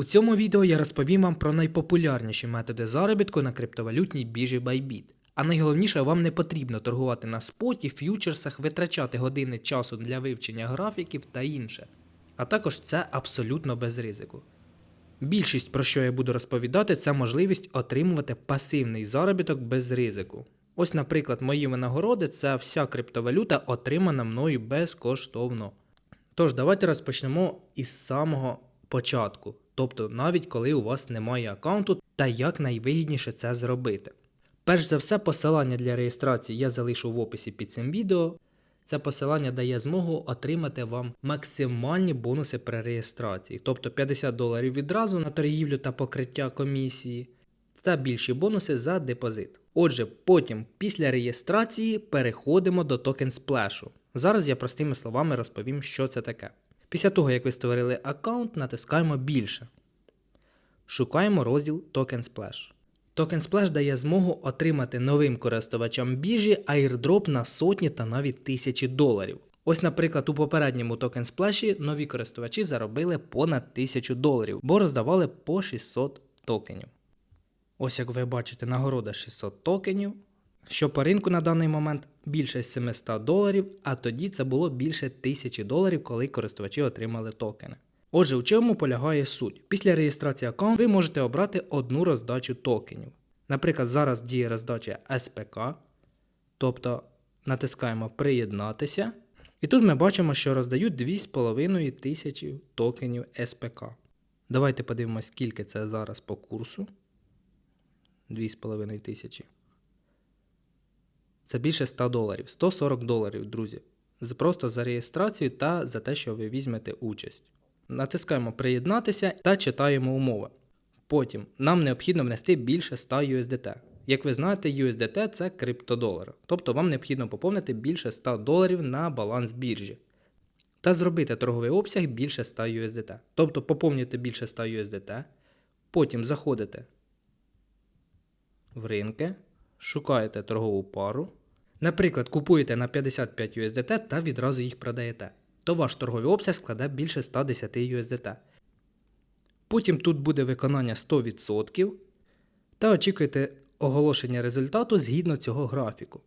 У цьому відео я розповім вам про найпопулярніші методи заробітку на криптовалютній біржі Bybit. А найголовніше, вам не потрібно торгувати на споті, ф'ючерсах, витрачати години часу для вивчення графіків та інше. А також це абсолютно без ризику. Більшість, про що я буду розповідати, це можливість отримувати пасивний заробіток без ризику. Ось, наприклад, мої винагороди це вся криптовалюта, отримана мною безкоштовно. Тож, давайте розпочнемо із самого початку, тобто навіть коли у вас немає аккаунту, та як найвигідніше це зробити. Перш за все, посилання для реєстрації я залишу в описі під цим відео. Це посилання дає змогу отримати вам максимальні бонуси при реєстрації, тобто 50 доларів відразу на торгівлю та покриття комісії, та більші бонуси за депозит. Отже, потім, після реєстрації, переходимо до токен сплешу. Зараз я простими словами розповім, що це таке. Після того, як ви створили аккаунт, натискаємо більше. Шукаємо розділ Token Splash. Token Splash дає змогу отримати новим користувачам біржі airdrop на сотні та навіть тисячі доларів. Ось, наприклад, у попередньому Token Splash нові користувачі заробили понад 1000 доларів, бо роздавали по 600 токенів. Ось як ви бачите, нагорода 600 токенів, що по ринку на даний момент більше 700 доларів, а тоді це було більше 1000 доларів, коли користувачі отримали токени. Отже, у чому полягає суть? Після реєстрації аккаунту ви можете обрати одну роздачу токенів. Наприклад, зараз діє роздача СПК, тобто натискаємо Приєднатися. І тут ми бачимо, що роздають 2,5 тисячі токенів СПК. Давайте подивимося, скільки це зараз по курсу. 2,5 тисячі. Це більше 100 доларів. 140 доларів, друзі. Просто за реєстрацію та за те, що ви візьмете участь. Натискаємо Приєднатися та читаємо умови. Потім нам необхідно внести більше 100 USDT. Як ви знаєте, USDT це криптодолар. Тобто вам необхідно поповнити більше 100 доларів на баланс біржі. Та зробити торговий обсяг більше 100 USDT. Тобто поповнюєте більше 100 USDT, потім заходите в ринки, шукаєте торгову пару. Наприклад, купуєте на 55 USDT та відразу їх продаєте. То ваш торговий обсяг складе більше 110 USDT. Потім тут буде виконання 100% та очікуєте оголошення результату згідно цього графіку.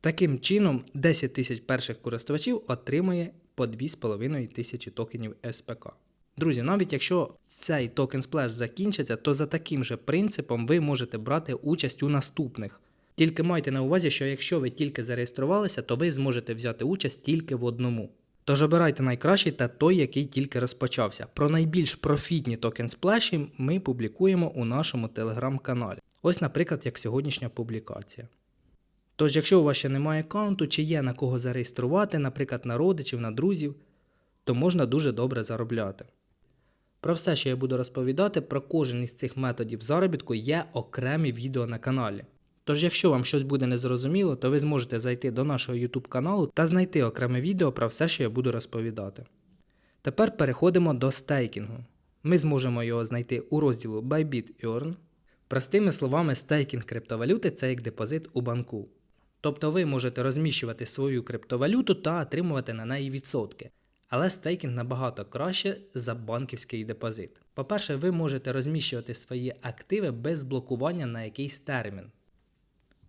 Таким чином, 10 тисяч перших користувачів отримує по 2,5 тисячі токенів СПК. Друзі, навіть якщо цей токен сплеш закінчиться, то за таким же принципом ви можете брати участь у наступних. Тільки майте на увазі, що якщо ви тільки зареєструвалися, то ви зможете взяти участь тільки в одному. Тож обирайте найкращий та той, який тільки розпочався. Про найбільш профітні токен сплеші ми публікуємо у нашому телеграм-каналі. Ось, наприклад, як сьогоднішня публікація. Тож, якщо у вас ще немає аккаунту, чи є на кого зареєструвати, наприклад, на родичів, на друзів, то можна дуже добре заробляти. Про все, що я буду розповідати, про кожен із цих методів заробітку є окремі відео на каналі. Тож, якщо вам щось буде незрозуміло, то ви зможете зайти до нашого YouTube каналу та знайти окреме відео про все, що я буду розповідати. Тепер переходимо до стейкінгу. Ми зможемо його знайти у розділу Bybit Earn. Простими словами, стейкінг криптовалюти це як депозит у банку. Тобто ви можете розміщувати свою криптовалюту та отримувати на неї відсотки. Але стейкінг набагато краще за банківський депозит. По-перше, ви можете розміщувати свої активи без блокування на якийсь термін.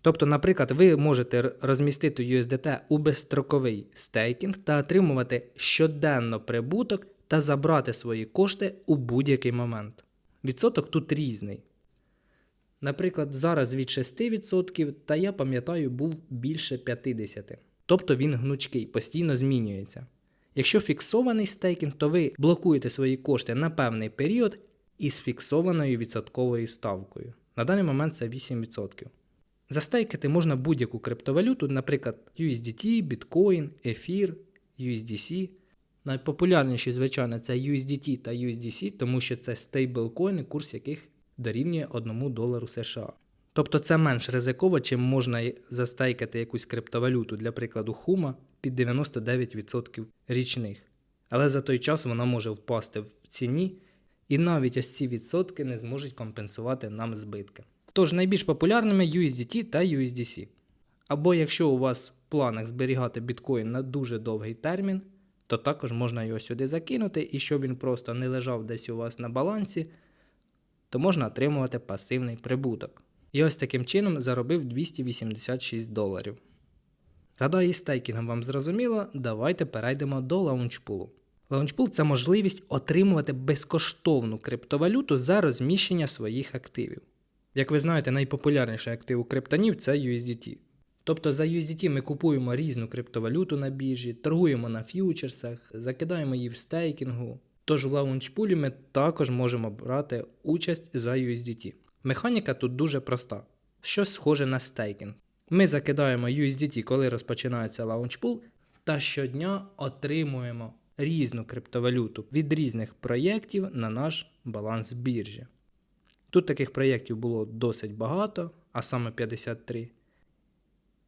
Тобто, наприклад, ви можете розмістити USDT у безстроковий стейкінг та отримувати щоденно прибуток та забрати свої кошти у будь-який момент. Відсоток тут різний. Наприклад, зараз від 6%, та я пам'ятаю, був більше 50%. Тобто він гнучкий, постійно змінюється. Якщо фіксований стейкінг, то ви блокуєте свої кошти на певний період із фіксованою відсотковою ставкою. На даний момент це 8%. Застейкати можна будь-яку криптовалюту, наприклад, USDT, Bitcoin, Ефір, USDC. Найпопулярніші, звичайно, це USDT та USDC, тому що це стейблкоїни, курс яких дорівнює 1 долару США. Тобто це менш ризиково, чим можна застейкати якусь криптовалюту, для прикладу, Хума під 99% річних. Але за той час вона може впасти в ціні, і навіть ось ці відсотки не зможуть компенсувати нам збитки. Тож найбільш популярними USDT та USDC. Або якщо у вас в планах зберігати біткоін на дуже довгий термін, то також можна його сюди закинути, і щоб він просто не лежав десь у вас на балансі, то можна отримувати пасивний прибуток. І ось таким чином заробив 286 доларів. Гадаю, із стейкінгом вам зрозуміло, давайте перейдемо до лаунчпулу. Лаунчпул це можливість отримувати безкоштовну криптовалюту за розміщення своїх активів. Як ви знаєте, найпопулярніший актив у криптонів це USDT. Тобто за USDT ми купуємо різну криптовалюту на біржі, торгуємо на ф'ючерсах, закидаємо її в стейкінгу. Тож в лаунчпулі ми також можемо брати участь за USDT. Механіка тут дуже проста, щось схоже на стейкінг. Ми закидаємо USDT, коли розпочинається лаунчпул, та щодня отримуємо різну криптовалюту від різних проєктів на наш баланс біржі. Тут таких проєктів було досить багато, а саме 53.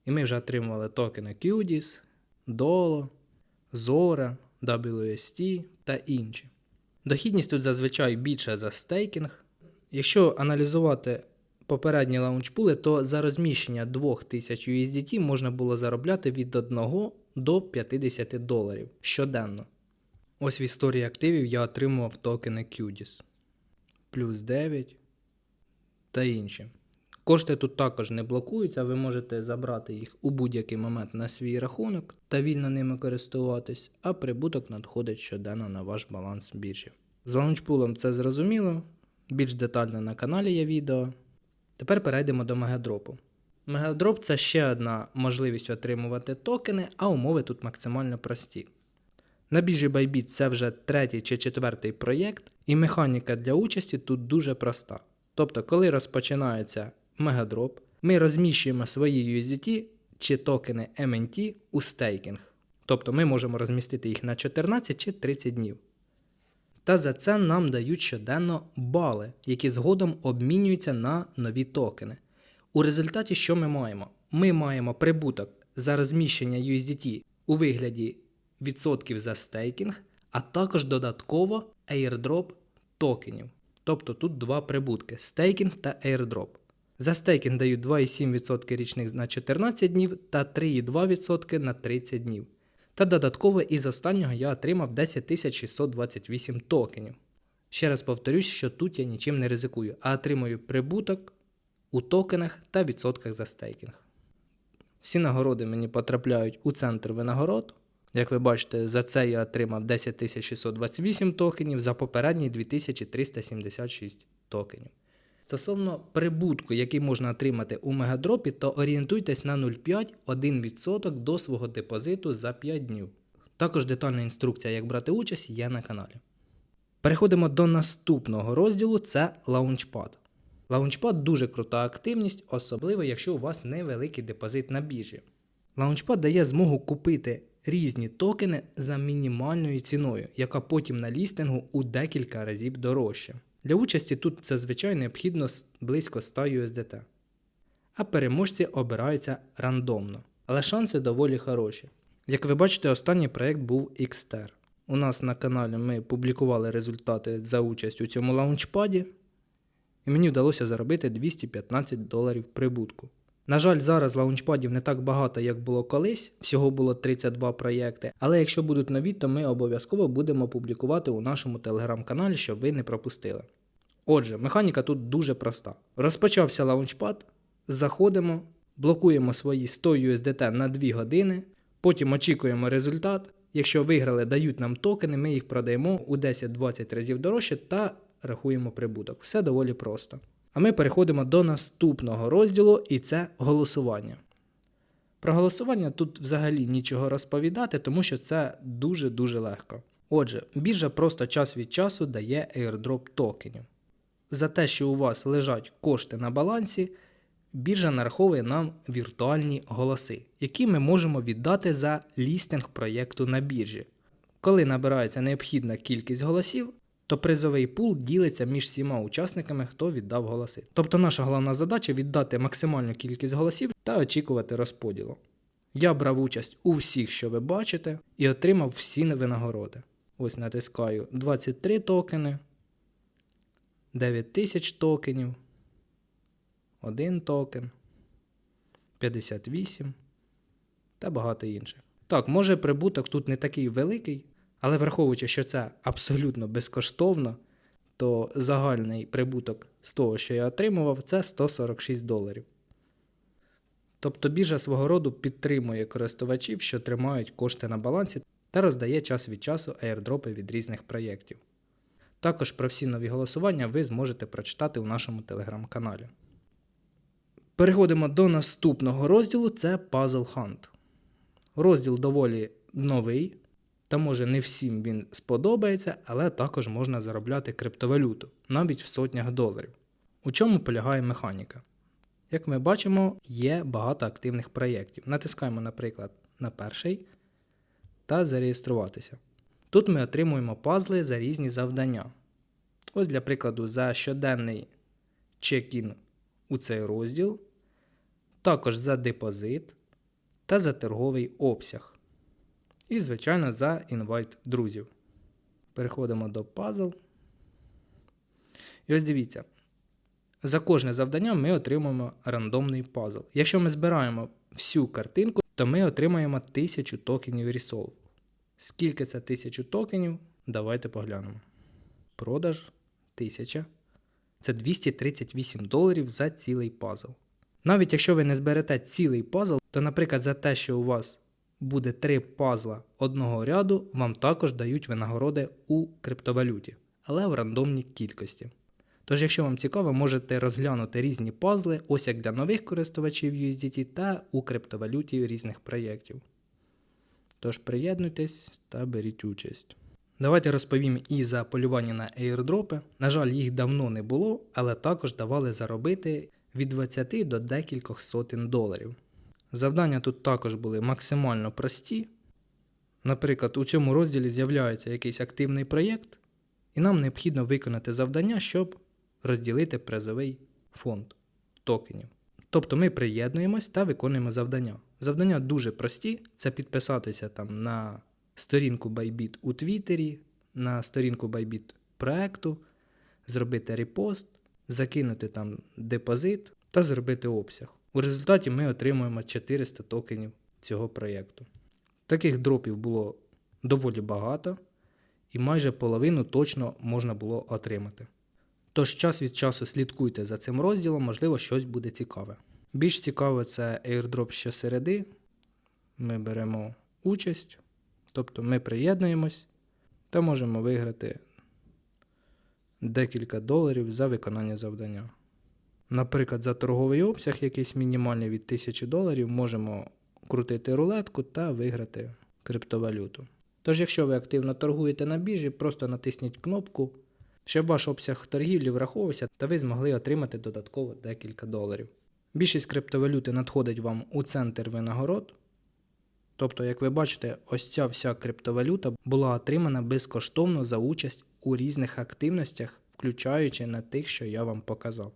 І ми вже отримували токени QDIS, DOLO, Zora, WST та інші. Дохідність тут зазвичай більша за стейкінг. Якщо аналізувати попередні лаунчпули, то за розміщення 2000 USDT можна було заробляти від 1 до 50 доларів щоденно. Ось в історії активів я отримував токени QDIS, плюс 9 та інші. Кошти тут також не блокуються, ви можете забрати їх у будь-який момент на свій рахунок та вільно ними користуватись, а прибуток надходить щоденно на ваш баланс біржі. З лаунчпулом це зрозуміло, більш детально на каналі є відео. Тепер перейдемо до мегадропу. Мегадроп це ще одна можливість отримувати токени, а умови тут максимально прості. На біржі Bybit це вже третій чи четвертий проєкт, і механіка для участі тут дуже проста. Тобто, коли розпочинається мегадроп, ми розміщуємо свої USDT чи токени MNT у стейкінг. Тобто ми можемо розмістити їх на 14 чи 30 днів. Та за це нам дають щоденно бали, які згодом обмінюються на нові токени. У результаті що ми маємо? Ми маємо прибуток за розміщення USDT у вигляді відсотків за стейкінг, а також додатково airdrop токенів. Тобто тут два прибутки: стейкінг та airdrop. За стейкінг дають 2,7% річних на 14 днів та 3,2% на 30 днів. Та додатково із останнього я отримав 10 628 токенів. Ще раз повторюсь, що тут я нічим не ризикую, а отримую прибуток у токенах та відсотках за стейкінг. Всі нагороди мені потрапляють у центр винагород. Як ви бачите, за це я отримав 10 628 токенів, за попередній 2376 токенів. Стосовно прибутку, який можна отримати у мегадропі, то орієнтуйтесь на 0,5-1% до свого депозиту за 5 днів. Також детальна інструкція, як брати участь, є на каналі. Переходимо до наступного розділу це Launchpad. Launchpad дуже крута активність, особливо якщо у вас невеликий депозит на біржі. Launchpad дає змогу купити різні токени за мінімальною ціною, яка потім на лістингу у декілька разів дорожча. Для участі тут зазвичай необхідно близько 100 USDT. А переможці обираються рандомно. Але шанси доволі хороші. Як ви бачите, останній проєкт був XTR. У нас на каналі ми публікували результати за участь у цьому лаунчпаді, і мені вдалося заробити 215 доларів прибутку. На жаль, зараз лаунчпадів не так багато, як було колись, всього було 32 проєкти. Але якщо будуть нові, то ми обов'язково будемо публікувати у нашому телеграм-каналі, щоб ви не пропустили. Отже, механіка тут дуже проста. Розпочався лаунчпад, заходимо, блокуємо свої 100 USDT на 2 години, потім очікуємо результат. Якщо виграли, дають нам токени, ми їх продаємо у 10-20 разів дорожче та рахуємо прибуток. Все доволі просто. А ми переходимо до наступного розділу, і це голосування. Про голосування тут взагалі нічого розповідати, тому що це дуже-дуже легко. Отже, біржа просто час від часу дає airdrop токенів. За те, що у вас лежать кошти на балансі, біржа нараховує нам віртуальні голоси, які ми можемо віддати за лістинг проєкту на біржі. Коли набирається необхідна кількість голосів, то призовий пул ділиться між всіма учасниками, хто віддав голоси. Тобто наша головна задача віддати максимальну кількість голосів та очікувати розподілу. Я брав участь у всіх, що ви бачите, і отримав всі винагороди. Ось натискаю 23 токени, 9000 токенів, 1 токен, 58 та багато інших. Так, може прибуток тут не такий великий, але враховуючи, що це абсолютно безкоштовно, то загальний прибуток з того, що я отримував, це 146 доларів. Тобто біржа свого роду підтримує користувачів, що тримають кошти на балансі та роздає час від часу аірдропи від різних проєктів. Також про всі нові голосування ви зможете прочитати у нашому телеграм-каналі. Переходимо до наступного розділу це Puzzle Hunt. Розділ доволі новий, та може не всім він сподобається, але також можна заробляти криптовалюту навіть в сотнях доларів. У чому полягає механіка? Як ми бачимо, є багато активних проєктів. Натискаємо, наприклад, на перший та зареєструватися. Тут ми отримуємо пазли за різні завдання. Ось, для прикладу, за щоденний чек-ін у цей розділ, також за депозит та за торговий обсяг. І, звичайно, за інвайт друзів. Переходимо до пазл. І ось дивіться. За кожне завдання ми отримуємо рандомний пазл. Якщо ми збираємо всю картинку, то ми отримаємо 1000 токенів Resolve. Скільки це 1000 токенів? Давайте поглянемо. Продаж 1000. Це 238 доларів за цілий пазл. Навіть якщо ви не зберете цілий пазл, то, наприклад, за те, що у вас буде 3 пазла одного ряду, вам також дають винагороди у криптовалюті, але в рандомній кількості. Тож, якщо вам цікаво, можете розглянути різні пазли, ось як для нових користувачів USDT та у криптовалюті різних проєктів. Тож приєднуйтесь та беріть участь. Давайте розповім і за полювання на аірдропи. На жаль, їх давно не було, але також давали заробити від 20 до декількох сотень доларів. Завдання тут також були максимально прості. Наприклад, у цьому розділі з'являється якийсь активний проєкт, і нам необхідно виконати завдання, щоб розділити призовий фонд токенів. Тобто ми приєднуємось та виконуємо завдання. Завдання дуже прості: це підписатися там на сторінку Bybit у Твіттері, на сторінку Bybit проекту, зробити репост, закинути там депозит та зробити обсяг. У результаті ми отримуємо 400 токенів цього проєкту. Таких дропів було доволі багато, і майже половину точно можна було отримати. Тож час від часу слідкуйте за цим розділом, можливо, щось буде цікаве. Більш цікаво це airdrop щосереди. Ми беремо участь, тобто ми приєднуємось та можемо виграти декілька доларів за виконання завдання. Наприклад, за торговий обсяг, якийсь мінімальний від 1000 доларів, можемо крутити рулетку та виграти криптовалюту. Тож, якщо ви активно торгуєте на біржі, просто натисніть кнопку, щоб ваш обсяг торгівлі враховувався та ви змогли отримати додатково декілька доларів. Більшість криптовалюти надходить вам у центр винагород. Тобто, як ви бачите, ось ця вся криптовалюта була отримана безкоштовно за участь у різних активностях, включаючи на тих, що я вам показав.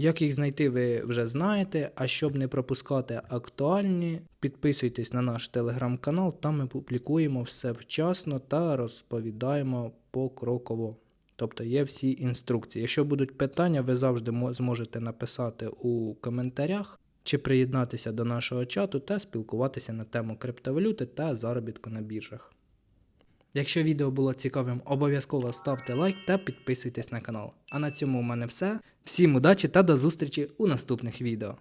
Як їх знайти, ви вже знаєте. А щоб не пропускати актуальні, підписуйтесь на наш телеграм-канал, там ми публікуємо все вчасно та розповідаємо покроково. Тобто є всі інструкції. Якщо будуть питання, ви завжди зможете написати у коментарях чи приєднатися до нашого чату та спілкуватися на тему криптовалюти та заробітку на біржах. Якщо відео було цікавим, обов'язково ставте лайк та підписуйтесь на канал. А на цьому у мене все. Всім удачі та до зустрічі у наступних відео.